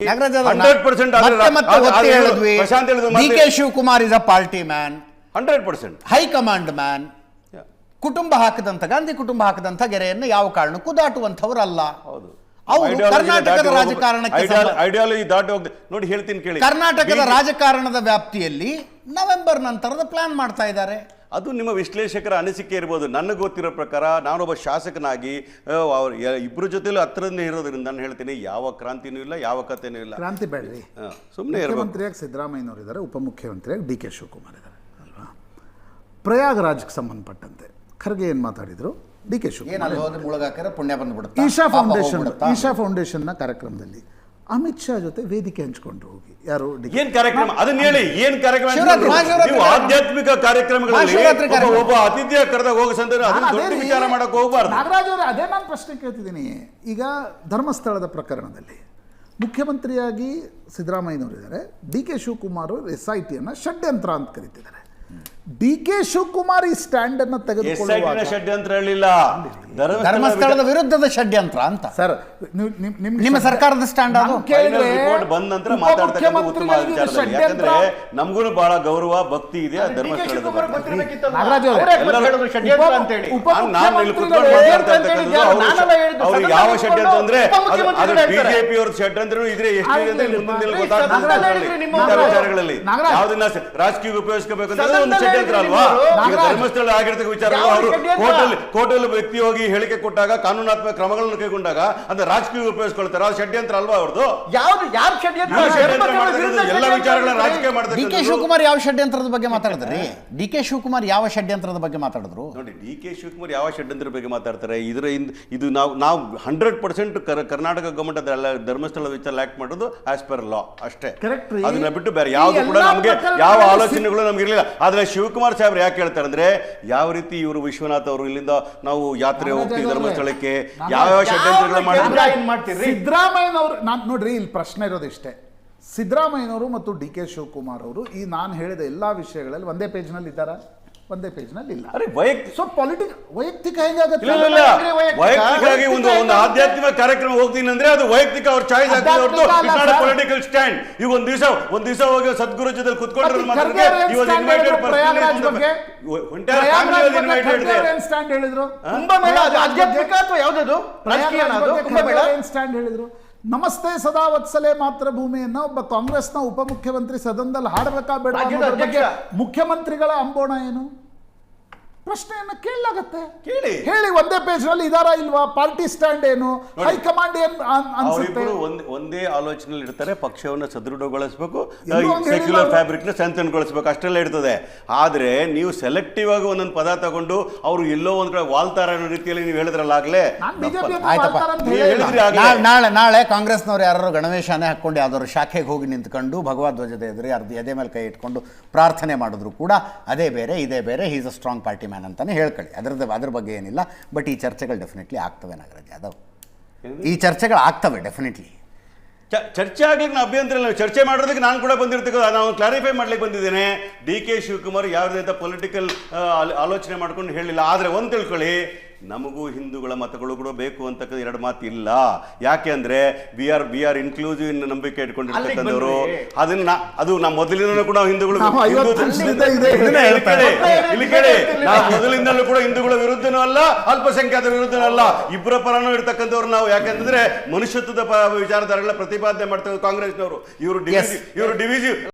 ನಾಗರಾಜ್ ಅವ್ರೆ, 100% ಆದ್ರೆ ಮತ್ತೆ ಮತ್ತೆ ಅದು- ಒತ್ತಿ ಅದು ಹೇಳಿದ್ವಿ. Prashant D K Shivakumar is a party man hundred percent. High command man ಕುಟುಂಬ ಹಾಕದಂತ ಗಾಂಧಿ ಕುಟುಂಬ ಹಾಕದಂತ ಗೆರೆಯನ್ನು ಯಾವ ಕಾರಣಕ್ಕೂ ದಾಟುವಂತವರಲ್ಲ ಹೌದು. ಕರ್ನಾಟಕದ ರಾಜಕಾರಣಕ್ಕೆ ಐಡಿಯಾಲಜಿ ದಾಟಿ ನೋಡಿ ಹೇಳ್ತೀನಿ ಕೇಳಿ. ಕರ್ನಾಟಕದ ರಾಜಕಾರಣದ ವ್ಯಾಪ್ತಿಯಲ್ಲಿ ನವೆಂಬರ್ ನಂತರದ ಪ್ಲಾನ್ ಮಾಡ್ತಾ ಇದ್ದಾರೆ. ಅದು ನಿಮ್ಮ ವಿಶ್ಲೇಷಕರ ಅನಿಸಿಕೆ ಇರ್ಬೋದು. ನನಗೆ ಗೊತ್ತಿರೋ ಪ್ರಕಾರ ನಾನೊಬ್ಬ ಶಾಸಕನಾಗಿ ಇಬ್ಬರ ಇಬ್ರ ಜೊತೆಲೂ ಹತ್ರದಿಂದ ಇರೋದ್ರಿಂದ ನಾನು ಹೇಳ್ತೀನಿ ಯಾವ ಕ್ರಾಂತಿನೂ ಇಲ್ಲ ಯಾವ ಕಥೆನೂ ಇಲ್ಲ. ಕ್ರಾಂತಿ ಬೇಡ್ರಿ. ಸುಮ್ಮನೆ ಮುಖ್ಯಮಂತ್ರಿಯಾಗಿ ಸಿದ್ದರಾಮಯ್ಯನವರು ಇದ್ದಾರೆ ಉಪಮುಖ್ಯಮಂತ್ರಿಯಾಗಿ ಡಿ ಕೆ ಶಿವಕುಮಾರ್ ಇದ್ದಾರೆ ಅಲ್ವಾ? ಪ್ರಯಾಗರಾಜ್ಗೆ ಸಂಬಂಧಪಟ್ಟಂತೆ. ಖರ್ಗೆ ಏನು ಮಾತಾಡಿದರು? D K Shivakumar. ಪುಣ್ಯ ಬಂದ್ಬಿಡುತ್ತೆ ಈಶಾ ಫೌಂಡೇಶನ್ ಈಶಾ ಫೌಂಡೇಶನ್ನ ಕಾರ್ಯಕ್ರಮದಲ್ಲಿ ಅಮಿತ್ ಶಾ ಜೊತೆ ವೇದಿಕೆ ಹಂಚ್ಕೊಂಡು ಹೋಗಿ. ಯಾರು ಏನ್ ಕಾರ್ಯಕ್ರಮ? ಅದನ್ನ ಹೇಳಿ ಏನ್ ಕಾರ್ಯಕ್ರಮ ನೀವು ಆಧ್ಯಾತ್ಮಿಕ ಕಾರ್ಯಕ್ರಮಗಳಲ್ಲಿ ಒಬ್ಬ- ಅತಿಥಿಯ ಕರೆದಾಗ ಹೋಗ ದೊಡ್ಡ ವಿಚಾರ ಮಾಡಕ್ ಹೋಗ್ಬಾರ್ದು. ನಾಗರಾಜ್ ಅವರೇ ಅದೇ ನಾನು ಪ್ರಶ್ನೆ ಕೇಳ್ತಿದ್ದೀನಿ. ಈಗ ಧರ್ಮಸ್ಥಳದ ಪ್ರಕರಣದಲ್ಲಿ ಮುಖ್ಯಮಂತ್ರಿಯಾಗಿ ಸಿದ್ದರಾಮಯ್ಯನವರು ಇದ್ದಾರೆ D K Shivakumar S I ಟಿಯನ್ನು ಷಡ್ಯಂತ್ರ ಅಂತ ಕರೀತಿದ್ದಾರೆ. ಡಿ ಕೆ ಶಿವಕುಮಾರ್ ಈ ಸ್ಟ್ಯಾಂಡ್ ಅನ್ನು ತೆಗೆದುಕೊಳ್ಳುವಾಗ ಷಡ್ಯಂತ್ರ ಹೇಳಿಲ್ಲ. ಧರ್ಮಸ್ಥಳದ ವಿರುದ್ಧದ ಷಡ್ಯಂತ್ರ ಅಂತ. ಸರ್ ನಿಮ್ಮ ಸರ್ಕಾರದ ಸ್ಟ್ಯಾಂಡ್ ಅದು? ಕೇಳಿದ್ರೆ ರಿಪೋರ್ಟ್ ಬಂದ ನಂತರ ಮಾತಾಡ್ತಕ್ಕಂಥ ಯಾಕಂದ್ರೆ ನಮಗೂ ಬಹಳ ಗೌರವ ಭಕ್ತಿ ಇದೆ ಆ ಧರ್ಮಸ್ಥಳದ ಬಗ್ಗೆ. ನಾಗರಾಜ್ ಅವರೇ, ಎಲ್ಲರೂ- ಉಪ- ನಾನ್- ನಾನು ಇಲ್ಲಿ ಕುತ್ಕೊಂಡು ಉಪಮುಖ್ಯಮಂತ್ರಿಗಳೇ ಮಾತಾಡ್ತಾ ಇರ್ತಕ್ಕಂಥದ್ದು ಅವ್ರು- ಅವ್ರು ಯಾವ ಷಡ್ಯಂತ್ರ ಅಂದ್ರೆ ಅದು ಬಿಜೆಪಿ ಅವ್ರ ಷಡ್ಯಂತ್ರ ಇದ್ರೆ ಎಷ್ಟು ಇದೆ ಮುಂದಿನ ದಿನ ಗೊತ್ತಾಗ್ತದೆ ವಿಚಾರಗಳಲ್ಲಿ. ಯಾವ್ದನ್ನ ರಾಜಕೀಯ ಉಪಯೋಗಿಸಬೇಕು ಅಂತ ಒಂದು ಷಡ್ಯಂತ್ರ ಅಲ್ವಾ ಈಗ ನಾಗರಾಜ್ ಧರ್ಮಸ್ಥಳ ಆಗಿರ್ತಕ್ಕ ವಿಚಾರ ಯಾವ ಅವರು ಷಡ್ಯಂತ್ರ? ಕೋರ್ಟಲ್ಲಿ ಕೋರ್ಟಲ್ಲಿ ವ್ಯಕ್ತಿ ಹೋಗಿ ಹೇಳಿಕೆ ಕೊಟ್ಟಾಗ ಕಾನೂನಾತ್ಮಕ ಕ್ರಮಗಳನ್ನು ಕೈಗೊಂಡಾಗ ಅಂದ್ರೆ ರಾಜಕೀಯ ಉಪಯೋಗಿಸ್ಕೊಳ್ತಾರೆ. ಅದು ಷಡ್ಯಂತ್ರ ಅಲ್ವಾ ಅವ್ರದ್ದು ಯಾವ್ದು ಯಾರು ಷಡ್ಯಂತ್ರ? ಎಲ್ಲ ಮಾಡಿದ್ರೆ ರಾಜಕೀಯ ಡಿ ಕೆ ಶಿವಕುಮಾರ್ ಯಾವ ಷಡ್ಯಂತ್ರದ ಬಗ್ಗೆ ಮಾತಾಡಿದ್ರಿ? ಡಿ ಕೆ ಶಿವಕುಮಾರ್ ಯಾವ ಷಡ್ಯಂತ್ರದ ಬಗ್ಗೆ ಮಾತಾಡಿದ್ರು? ನೋಡಿ ಡಿ ಕೆ ಶಿವಕುಮಾರ್ ಯಾವ ಷಡ್ಯಂತ್ರ ಬಗ್ಗೆ ಮಾತಾಡ್ತಾರೆ? ಇದರ ಇಂದ ಇದು ನಾವು ನಾವು ಹಂಡ್ರೆಡ್ ಪರ್ಸೆಂಟ್ ಕರ್ನಾಟಕ ಗವರ್ಮೆಂಟ್ ಅದೆಲ್ಲ ಧರ್ಮಸ್ಥಳ ವಿಚಾರ ಆಕ್ಟ್ ಮಾಡೋದು ಆಸ್ ಪರ್ ಲಾ ಅಷ್ಟೇ. Correct ಅದನ್ನ ಬಿಟ್ಟು ಬೇರೆ ಯಾವುದು ಕೂಡ ನಮಗೆ ಯಾವ ಆಲೋಚನೆಗಳು ನಮ್ಗೆ ಇರಲಿಲ್ಲ. ಆದ್ರೆ ಶಿವಕುಮಾರ್ ಸಾಹೇಬ್ರು ಯಾಕೆ ಹೇಳ್ತಾರೆ ಅಂದ್ರೆ ಯಾವ ರೀತಿ ಇವರು ವಿಶ್ವನಾಥ್ ಅವರು ಇಲ್ಲಿಂದ ನಾವು ಯಾತ್ರೆ ಹೋಗ್ತೀವಿ ಧರ್ಮಸ್ಥಳಕ್ಕೆ ಯಾವ ಯಾವ ಷಡ್ಯಂತ್ರಗಳು ಮಾಡಿದ್ರು ಸಿದ್ದರಾಮಯ್ಯನವರು ನಾನು ನೋಡ್ರಿ ಇಲ್ಲಿ ಪ್ರಶ್ನೆ ಇರೋದು ಇಷ್ಟೇ. ಸಿದ್ದರಾಮಯ್ಯನವರು ಮತ್ತು ಡಿ ಕೆ ಶಿವಕುಮಾರ್ ಅವರು ಈ ನಾನು ಹೇಳಿದ ಎಲ್ಲಾ ವಿಷಯಗಳಲ್ಲಿ ಒಂದೇ ಪೇಜ್ನಲ್ಲಿ ಇದ್ದಾರಾ ಒಂದೇ ಪೇಜ್ನಲ್ಲಿ ಇಲ್ಲ ಅರೆ ವೈಯಕ್ತಿಕ ಸೊ ಪಾಲಿಟಿಕ್ ವೈಯಕ್ತಿಕ ಹೆಂಗಾಗತ್ತೆ? ವೈಯಕ್ತಿಕವಾಗಿ ಒಂದು ಒಂದು ಆಧ್ಯಾತ್ಮಿಕ ಕಾರ್ಯಕ್ರಮ ಹೋಗ್ತೀನಿ ಅಂದ್ರೆ ಅದು ವೈಯಕ್ತಿಕ ಅವ್ರ ಚಾಯ್ಸ್ ಆಗ್ತದೆ ಹೊರತು ಅಲ್ಲ ಇಟ್ಸ್ ನಾಟ್ ಪೊಲಿಟಿಕಲ್ ಸ್ಟ್ಯಾಂಡ್ ಈಗ ಒಂದ್ ದಿವಸ ಒಂದ್ ದಿವಸ ಹೋಗಿ ಸದ್ಗುರು ಜೊತೆ ಕುತ್ಕೊಂಡ್ರೆ ಪ್ರಯಾಗ್ರಾಜ್ ಬಗ್ಗೆ? ಖರ್ಗೆ ಅವ್ರು ಏನ್ ಸ್ಟ್ಯಾಂಡ್ ಹೇಳಿದ್ರು. ಕುಂಭಮೇಳ ಅದು ಆಧ್ಯಾತ್ಮಿಕ ಅಥವಾ ಯಾವ್ದದು? ರಾಜಕೀಯ ಪ್ರಯಾಗ್ರಾಜ್ ಅದು? ಕುಂಭಮೇಳ ಸ್ಟ್ಯಾಂಡ್ ಹೇಳಿದ್ರು. ನಮಸ್ತೆ ಸದಾ ವತ್ಸಲೆ ಮಾತ್ರ ಭೂಮಿಯನ್ನ ಒಬ್ಬ ಕಾಂಗ್ರೆಸ್ನ ಉಪಮುಖ್ಯಮಂತ್ರಿ ಸದನದಲ್ಲಿ ಹಾಡಬೇಕಾ ಬೇಡ. ಮುಖ್ಯಮಂತ್ರಿಗಳ ಅಂಬೋಣ ಏನು? ಪ್ರಶ್ನೆಯನ್ನ ಕೇಳಲಾಗತ್ತೆ. ಕೇಳಿ. ಹೇಳಿ ಒಂದೇ ಪೇಜ್ನಲ್ಲಿ ಇದಾರಾ ಇಲ್ವಾ? ಪಾರ್ಟಿ ಸ್ಟ್ಯಾಂಡ್ ಏನು? ಹೈಕಮಾಂಡ್ ಏನ್ ಅನ್- ಅನ್ಸುತ್ತೆ? ಅವರಿಬ್ಬರು ಒಂದ್ ಒಂದೇ ಆಲೋಚನೆಯಲ್ಲಿ ಇರ್ತಾರೆ ಪಕ್ಷವನ್ನ ಸದೃಢಗೊಳಿಸಬೇಕು ಎಲ್ಲೂ ಹಂಗೆ ಸೆಕ್ಯುಲರ್ ಹೇಳಿಲ್ಲ. ಫ್ಯಾಬ್ರಿಕ್ನ ಸಂತನಗೊಳಿಸಬೇಕು ಅಷ್ಟೆಲ್ಲ ಇರ್ತದೆ. ಆದ್ರೆ ನೀವು ಸೆಲೆಕ್ಟಿವ್ ಆಗಿ ಒಂದೊಂದು ಪದ ತಗೊಂಡು ಅವರು ಎಲ್ಲೋ ಒಂದ್ ಕಡೆ ವಾಲ್ತಾರ ಅನ್ನೋ ರೀತಿಯಲ್ಲಿ ನೀವು ಹೇಳಿದ್ರಲ್ಲ ಆಗ್ಲೇ? ನಾನ್ ಬಿಜೆಪಿ ಆಯ್ತಪ್ಪ. ಅಂತ ನೀವು ಹೇಳಿಲ್ಲ. ಹೇಳಿದ್ರಿ ಆಗ್ಲೇ. ನಾಳೆ ನಾಳೆ ನಾಳೆ ಕಾಂಗ್ರೆಸ್ನವ್ರು ಯಾರು ಗಣವೇಶನೇ ಹಾಕೊಂಡು ಯಾವ್ದಾದ್ರು ಶಾಖೆಗೆ ಹೋಗಿ ನಿಂತ್ಕೊಂಡು ಭಗವದ್ವಜದ ಎದುರು ಅರ್ಧ ಎದೆ ಮೇಲೆ ಕೈ ಇಟ್ಕೊಂಡು ಪ್ರಾರ್ಥನೆ ಮಾಡಿದ್ರು ಕೂಡ ಅದೇ ಬೇರೆ ಇದೇ ಬೇರೆ is a strong party man ಅಂತಾನೆ ಹೇಳ್ಕೊಳ್ಳಿ. ಅದ್ರದ್ದು ಅದ್ರ ಬಗ್ಗೆ ಏನಿಲ್ಲ. ಬಟ್ ಈ ಚರ್ಚೆಗಳು ಡೆಫಿನೆಟ್ಲಿ ಆಗ್ತವೆ ನಾಗರಾಜ್ ಯಾದವ್. ಈ ಚರ್ಚೆಗಳು ಆಗ್ತವೆ ಡೆಫಿನೆಟ್ಲಿ ಚರ್ಚೆ ಆಗ್ಲಿಕ್ಕೆ ನಾನು ಅಭ್ಯಂತರ ಇಲ್ಲ ಚರ್ಚೆ ಮಾಡೋದಕ್ಕೆ ನಾನು ಕೂಡ ಬಂದಿರ್ತಕ್ಕ ನಾವು ಕ್ಲಾರಿಫೈ ಮಾಡ್ಲಿಕ್ಕೆ ಬಂದಿದ್ದೇನೆ. ಡಿ ಕೆ ಶಿವಕುಮಾರ್ ಯಾವುದೇ ಪೊಲಿಟಿಕಲ್ ಆಲೋಚನೆ ಮಾಡ್ಕೊಂಡು ಹೇಳಿಲ್ಲ. ಆದರೆ ಒಂದು ತಿಳ್ಕೊಳ್ಳಿ. ನಮಗೂ ಹಿಂದೂಗಳ ಮತಗಳು ಕೂಡ ಬೇಕು ಅಂತಕ್ಕಂಥ ಎರಡು ಮಾತು ಇಲ್ಲ ಯಾಕೆ ಅಂದ್ರೆ we are we are inclusive in ನಂಬಿಕೆ ಇಟ್ಕೊಂಡಿರ್ತಕ್ಕಂಥವ್ರು. ಅದನ್ನ ಅದು ನಮ್ಮ ಮೊದಲಿಂದಲೂ ಕೂಡ ಹಿಂದೂಗಳು ಇಲ್ಲಿ ಕೇಳಿ, ಇಲ್ಲಿ ಕೇಳಿ ನಾವು ಮೊದಲಿಂದಲೂ ಕೂಡ ಹಿಂದೂಗಳ ವಿರುದ್ಧನೂ ಅಲ್ಲ ಅಲ್ಪಸಂಖ್ಯಾತರ ವಿರುದ್ಧನೂ ಅಲ್ಲ. ಇಬ್ಬರ ಪರನೂ ಇರ್ತಕ್ಕಂಥವ್ರು ನಾವು. ಯಾಕಂತಂದ್ರೆ ಮನುಷ್ಯತ್ವದ ವಿಚಾರಧಾರೆಗಳ ಪ್ರತಿಪಾದನೆ ಮಾಡ್ತಾರೆ ಕಾಂಗ್ರೆಸ್ನವರು. ಇವರು ಡಿವಿಜಿ ಇವರು ಡಿವಿಸಿವ್